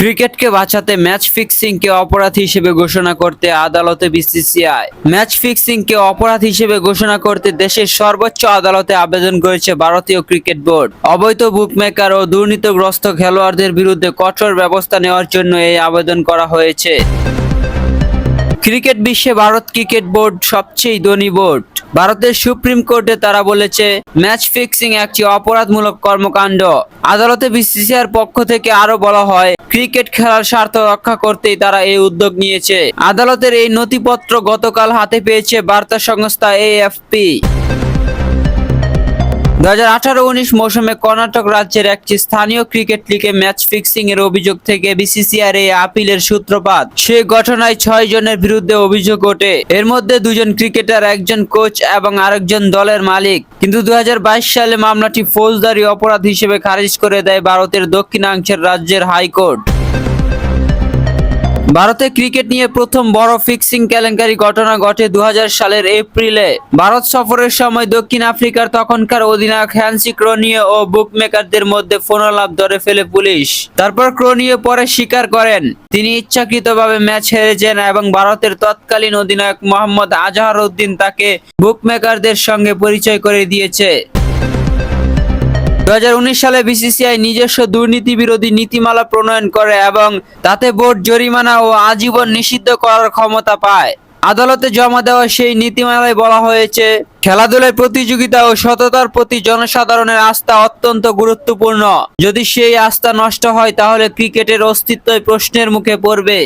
ক্রিকেটকে বাঁচাতে ম্যাচ ফিক্সিংকে অপরাধ হিসেবে ঘোষণা করতে আদালতে বিসিসিআই। ম্যাচ ফিক্সিংকে অপরাধ হিসেবে ঘোষণা করতে দেশের সর্বোচ্চ আদালতে আবেদন করেছে ভারতীয় ক্রিকেট বোর্ড। অবৈধ বুকমেকার ও দুর্নীতিগ্রস্ত খেলোয়াড়দের বিরুদ্ধে কঠোর ব্যবস্থা নেওয়ার জন্য এই আবেদন করা হয়েছে। ক্রিকেট বিশ্বে ভারত ক্রিকেট বোর্ড সবচেয়ে ধনী বোর্ড। ভারতের সুপ্রিম কোর্টে তারা বলেছে, ম্যাচ ফিক্সিং একটি অপরাধমূলক কর্মকাণ্ড। আদালতে বিসিসিআর পক্ষ থেকে আরও বলা হয় ক্রিকেট খেলার স্বার্থ রক্ষা করতেই তারা এই উদ্যোগ নিয়েছে। আদালতের এই নথিপত্র গতকাল হাতে পেয়েছে বার্তা সংস্থা এএফপি। দু হাজার আঠারো উনিশ মৌসুমে কর্ণাটক রাজ্যের একটি স্থানীয় ক্রিকেট লিগে ম্যাচ ফিক্সিং এর অভিযোগ থেকে বিসিসিআর এই আপিলের সূত্রপাত। সে ঘটনায় ছয় জনের বিরুদ্ধে অভিযোগ ওঠে। এর মধ্যে দুজন ক্রিকেটার, একজন কোচ এবং আরেকজন দলের মালিক। কিন্তু দু হাজার বাইশ সালে মামলাটি ফৌজদারি অপরাধ হিসেবে খারিজ করে দেয় ভারতের দক্ষিণাংশের রাজ্যের হাইকোর্ট। ভারতে ক্রিকেট নিয়ে প্রথম বড় ফিক্সিং কেলেঙ্কারি ঘটনা ঘটে দু হাজার সালের এপ্রিলে। ভারত সফরের সময় দক্ষিণ আফ্রিকার তখনকার অধিনায়ক হ্যান্সি ক্রোনিয়ে ও বুকমেকারদের মধ্যে ফোনালাপ ধরে ফেলে পুলিশ। তারপর ক্রোনিয়ে পরে স্বীকার করেন, তিনি ইচ্ছাকৃতভাবে ম্যাচ হেরেছেন এবং ভারতের তৎকালীন অধিনায়ক মোহাম্মদ আজহার উদ্দিন তাকে বুকমেকারদের সঙ্গে পরিচয় করে দিয়েছে। দু হাজার উনিশ সালে বিসিসিআই নিজস্ব দুর্নীতি বিরোধী নীতিমালা প্রণয়ন করে এবং তাতে বোর্ড জরিমানা ও আজীবন নিষিদ্ধ করার ক্ষমতা পায়। আদালতে জমা দেওয়া সেই নীতিমালায় বলা হয়েছে, খেলাধুলায় প্রতিযোগিতা ও সততার প্রতি জনসাধারণের আস্থা অত্যন্ত গুরুত্বপূর্ণ। যদি সেই আস্থা নষ্ট হয়, তাহলে ক্রিকেটের অস্তিত্বই প্রশ্নের মুখে পড়বে।